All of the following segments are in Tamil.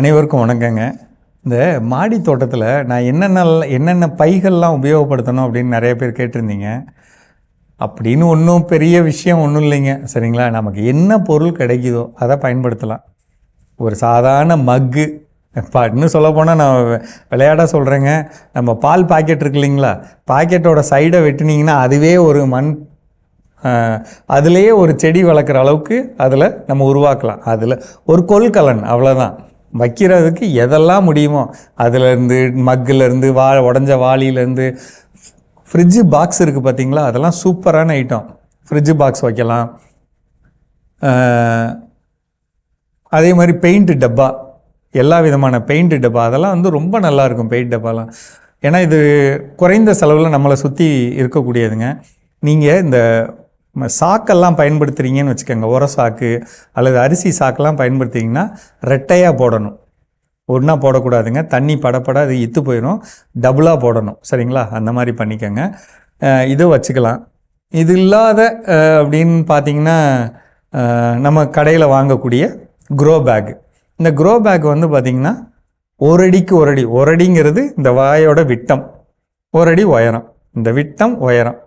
அனைவருக்கும் வணக்கங்க. இந்த மாடி தோட்டத்தில் நான் என்னென்ன என்னென்ன பைகள்லாம் உபயோகப்படுத்தணும் அப்படின்னு நிறைய பேர் கேட்டிருந்தீங்க. அப்படின்னு ஒன்றும் பெரிய விஷயம் ஒன்றும் இல்லைங்க. சரிங்களா? நமக்கு என்ன பொருள் கிடைக்குதோ அதை பயன்படுத்தலாம். ஒரு சாதாரண மக்கு இப்போ இன்னும் சொல்ல போனால் நான் விளையாட சொல்கிறேங்க நம்ம பால் பாக்கெட் இருக்கு இல்லைங்களா? பாக்கெட்டோட சைடை வெட்டினீங்கன்னா அதுவே ஒரு மண் அதுலேயே ஒரு செடி வளர்க்குற அளவுக்கு அதில் நம்ம உருவாக்கலாம். அதில் ஒரு கொள்கலன் அவ்வளோதான் வைக்கிறதுக்கு எதெல்லாம் முடியுமோ அதுலேருந்து மக்கிலேருந்து வா உடஞ்ச வாளியிலேருந்து ஃப்ரிட்ஜு பாக்ஸ் இருக்குது பார்த்தீங்களா அதெல்லாம் சூப்பரான ஐட்டம் ஃப்ரிட்ஜு பாக்ஸ் வைக்கலாம். அதே மாதிரி பெயிண்ட் டப்பா எல்லா விதமான பெயிண்ட் டப்பா அதெல்லாம் வந்து ரொம்ப நல்லாயிருக்கும் பெயிண்ட் டப்பாலாம். ஏன்னா இது குறைந்த செலவில் நம்மளை சுற்றி இருக்கக்கூடியதுங்க. நீங்கள் இந்த சாக்கெல்லாம் பயன்படுத்துகிறீங்கன்னு வச்சுக்கோங்க. உர சாக்கு அல்லது அரிசி சாக்கெல்லாம் பயன்படுத்திங்கன்னா ரெட்டையாக போடணும். ஒன்றா போடக்கூடாதுங்க. தண்ணி படப்பட அது இத்து போயிடும் டபுளாக போடணும். சரிங்களா? அந்த மாதிரி பண்ணிக்கோங்க. இதை இது வச்சுக்கலாம். இது இல்லாத அப்படின்னு பார்த்தீங்கன்னா நம்ம கடையில் வாங்கக்கூடிய க்ரோ பேக் இந்த க்ரோ பேக் வந்து பார்த்திங்கன்னா ஒரு அடிக்கு ஒரு அடி. ஒரு அடிங்கிறது இந்த வாயோட விட்டம். ஒரு அடி உயரம். இந்த விட்டம் உயரம்.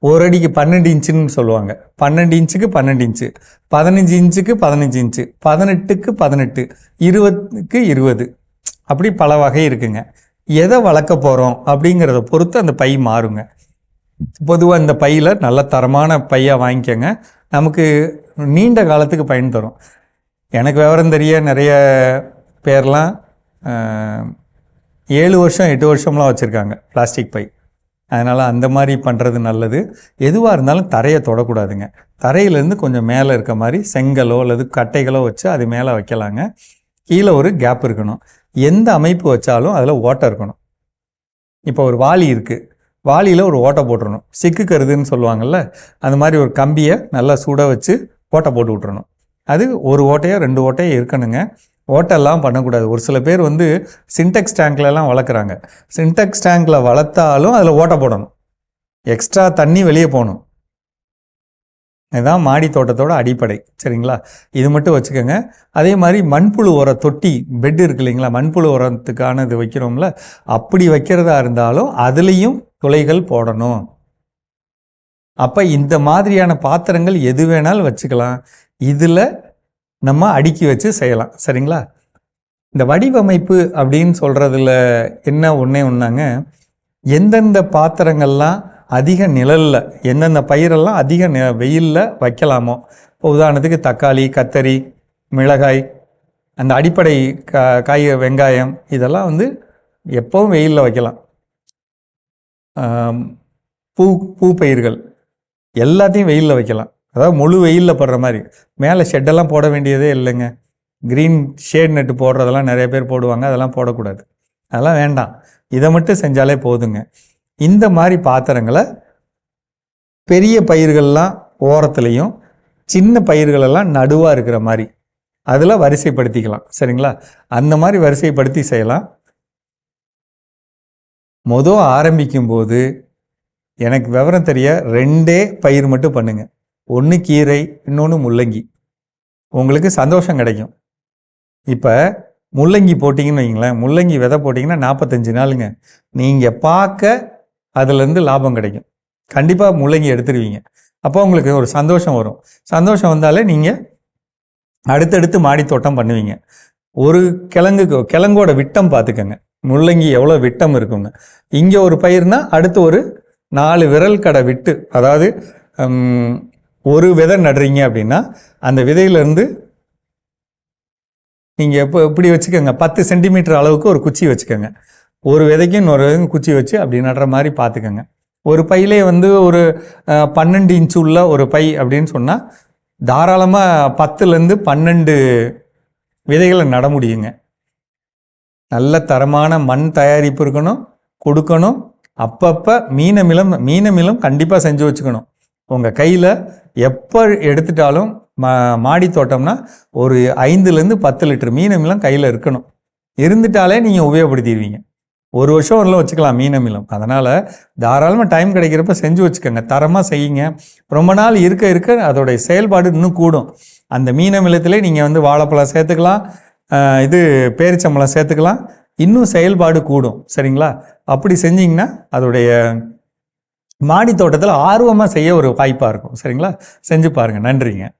ஒரு அடிக்கு பன்னெண்டு இன்ச்சுன்னு சொல்லுவாங்க. பன்னெண்டு இன்ச்சுக்கு பன்னெண்டு இன்ச்சு. பதினஞ்சு இன்ச்சுக்கு பதினஞ்சு இன்ச்சு. பதினெட்டுக்கு பதினெட்டு. இருபதுக்கு இருபது. அப்படி பல வகை இருக்குங்க. எதை வளர்க்க போகிறோம் அப்படிங்கிறத பொறுத்து அந்த பை மாறுங்க. பொதுவாக இந்த பையில் நல்ல தரமான பையாக வாங்கிக்கோங்க. நமக்கு நீண்ட காலத்துக்கு பயன் தரும். எனக்கு விவரம் தெரிய நிறைய பேர்லாம் ஏழு வருஷம் எட்டு வருஷம்லாம் வச்சுருக்காங்க பிளாஸ்டிக் பை. அதனால் அந்த மாதிரி பண்ணுறது நல்லது. எதுவாக இருந்தாலும் தரையை தொடக்கூடாதுங்க. தரையிலேருந்து கொஞ்சம் மேலே இருக்க மாதிரி செங்கலோ அல்லது கட்டைகளோ வச்சு அது மேலே வைக்கலாங்க. கீழே ஒரு கேப் இருக்கணும். எந்த அமைப்பு வச்சாலும் அதில் ஓட்டை இருக்கணும். இப்போ ஒரு வாளி இருக்குது வாளியில் ஒரு ஓட்டை போட்டுடணும் சிக்கு கருதுன்னு சொல்லுவாங்கள்ல அந்த மாதிரி ஒரு கம்பியை நல்லா சுட வச்சு ஓட்டை போட்டு விட்றணும் அது ஒரு ஓட்டையோ ரெண்டு ஓட்டையோ இருக்கணுங்க. ஓட்டெல்லாம் பண்ணக்கூடாது. ஒரு சில பேர் வந்து சின்டெக்ஸ் டேங்க்லலாம் வளர்க்குறாங்க. சின்டெக்ஸ் டேங்க்கில் வளர்த்தாலும் அதில் ஓட்டை போடணும். எக்ஸ்ட்ரா தண்ணி வெளியே போகணும். இதுதான் மாடி தோட்டத்தோட அடிப்படை. சரிங்களா? இது மட்டும் வச்சுக்கோங்க. அதே மாதிரி மண்புழு உர தொட்டி பெட் இருக்கு இல்லைங்களா? மண்புழு உரத்துக்கான இது வைக்கிறோம்ல. அப்படி வைக்கிறதா இருந்தாலும் அதுலேயும் துளைகள் போடணும். அப்போ இந்த மாதிரியான பாத்திரங்கள் எது வேணாலும் வச்சுக்கலாம். இதில் நம்ம அடுக்கி வச்சு செய்யலாம். சரிங்களா? இந்த வடிவமைப்பு அப்படின்னு சொல்கிறதுல என்ன ஒன்றே ஒன்றாங்க எந்தெந்த பாத்திரங்கள்லாம் அதிக நிழலில் எந்தெந்த பயிரெல்லாம் அதிக நி வெயிலில் வைக்கலாமோ இப்போ உதாரணத்துக்கு தக்காளி கத்தரி மிளகாய் அந்த அடிப்படை கா காய் வெங்காயம் இதெல்லாம் வந்து எப்போவும் வெயிலில் வைக்கலாம். பூ பூ பயிர்கள் எல்லாத்தையும் வெயிலில் வைக்கலாம். அதாவது முழு வெயிலில் படுற மாதிரி. மேலே ஷெட்டெல்லாம் போட வேண்டியதே இல்லைங்க. க்ரீன் ஷேட் நெட்டு போடுறதெல்லாம் நிறைய பேர் போடுவாங்க அதெல்லாம் போடக்கூடாது. அதெல்லாம் வேண்டாம். இதை மட்டும் செஞ்சாலே போதுங்க. இந்த மாதிரி பாத்திரங்களை பெரிய பயிர்கள்லாம் ஓரத்துலேயும் சின்ன பயிர்களெல்லாம் நடுவாக இருக்கிற மாதிரி. அதில் வரிசைப்படுத்திக்கலாம். சரிங்களா? அந்த மாதிரி வரிசைப்படுத்தி செய்யலாம். மொதல் ஆரம்பிக்கும் போது எனக்கு விவரம் தெரிய ரெண்டே பயிர் மட்டும் பண்ணுங்கள் ஒன்று கீரை இன்னொன்று முள்ளங்கி. உங்களுக்கு சந்தோஷம் கிடைக்கும். இப்போ முள்ளங்கி போட்டிங்கன்னு வைங்களேன் முள்ளங்கி விதை போட்டிங்கன்னா நாற்பத்தஞ்சு நாளுங்க. நீங்கள் பார்க்க அதுலேருந்து லாபம் கிடைக்கும். கண்டிப்பாக முள்ளங்கி எடுத்துருவீங்க. அப்போ உங்களுக்கு ஒரு சந்தோஷம் வரும். சந்தோஷம் வந்தாலே நீங்கள் அடுத்தடுத்து மாடி தோட்டம் பண்ணுவீங்க. ஒரு கிழங்குக்கு கிழங்கோட விட்டம் பார்த்துக்கோங்க. முள்ளங்கி எவ்வளோ விட்டம் இருக்குங்க இங்கே ஒரு பயிர்னா அடுத்து ஒரு நாலு விரல் கடை விட்டு அதாவது ஒரு விதை நடுறீங்க அப்படின்னா அந்த விதையிலேருந்து நீங்கள் இப்போ இப்படி வச்சுக்கோங்க. பத்து சென்டிமீட்டர் அளவுக்கு ஒரு குச்சி வச்சுக்கோங்க. ஒரு விதைக்கும் இன்னொரு விதைக்கும் குச்சி வச்சு அப்படி நடுற மாதிரி பார்த்துக்கோங்க. ஒரு பையிலே வந்து ஒரு பன்னெண்டு இன்ச்சு உள்ள ஒரு பை அப்படின்னு சொன்னால் தாராளமாக பத்துலேருந்து பன்னெண்டு விதைகளை நட முடியுங்க. நல்ல தரமான மண் தயாரிப்பு இருக்கணும் கொடுக்கணும். அப்பப்போ மீனமிலம் மீனமிலம் கண்டிப்பாக செஞ்சு வச்சுக்கணும். உங்கள் கையில் எப்போ எடுத்துட்டாலும் மா மாடி தோட்டம்னா ஒரு ஐந்துலேருந்து பத்து லிட்டர் மீனமிலம் கையில் இருக்கணும். இருந்துட்டாலே நீங்கள் உபயோகப்படுத்திடுவீங்க. ஒரு வருஷம் வரலாம் வச்சுக்கலாம் மீனமிலம். அதனால் தாராளமாக டைம் கிடைக்கிறப்ப செஞ்சு வச்சுக்கோங்க. தரமாக செய்யுங்க. ரொம்ப நாள் இருக்க இருக்க அதோடைய செயல்பாடு இன்னும் கூடும். அந்த மீனமிலத்திலே நீங்கள் வந்து வாழைப்பழம் சேர்த்துக்கலாம். இது பேரிச்சம்பழம் சேர்த்துக்கலாம். இன்னும் செயல்பாடு கூடும். சரிங்களா? அப்படி செஞ்சிங்கன்னா அதோடைய மாடி தோட்டத்தில் ஆர்வமாக செய்ய ஒரு வாய்ப்பாக இருக்கும். சரிங்களா? செஞ்சு பாருங்கள் நன்றிங்க.